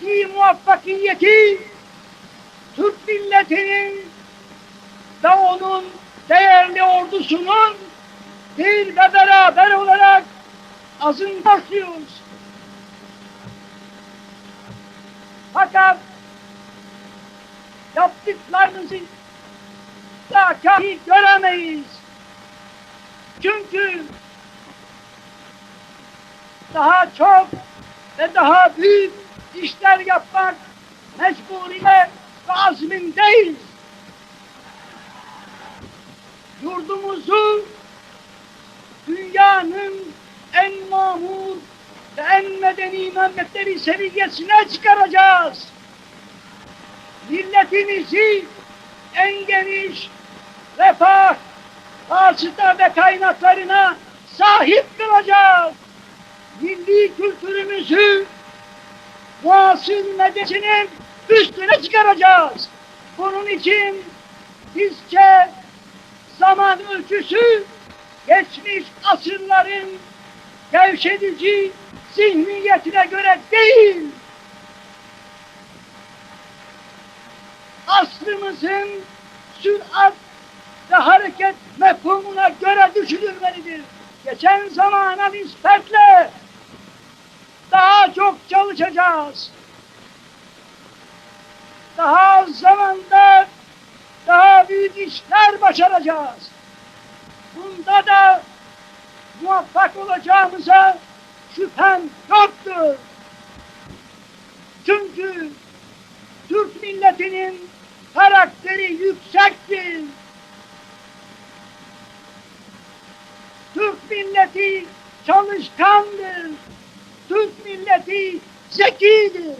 Bundaki muvaffakiyeti Türk milletinin ve onun değerli ordusunun bir ve beraber olarak azın başlıyoruz. Fakat yaptıklarınızı da kafi göremeyiz. Çünkü daha çok ve daha büyük işler yapmak mecburiyet ve azmindeyiz. Yurdumuzu dünyanın en mamur ve en medeni memleketleri seviyesine çıkaracağız. Milletimizi en geniş refah, hasıta ve kaynaklarına sahip kılacağız. Milli kültürümüzü muasır medeniyetinin üstüne çıkaracağız. Bunun için bizce zaman ölçüsü geçmiş asırların gevşedici zihniyetine göre değil, asrımızın sürat ve hareket mefhumuna göre düşünülmelidir. Geçen zamana nispetle çok çalışacağız. Daha az zamanda daha büyük işler başaracağız. Bunda da muvaffak olacağımıza şüphem yoktur. Çünkü Türk milletinin karakteri yüksektir. Türk milleti çalışkandır. Serafim Zequini.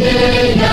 Yeah.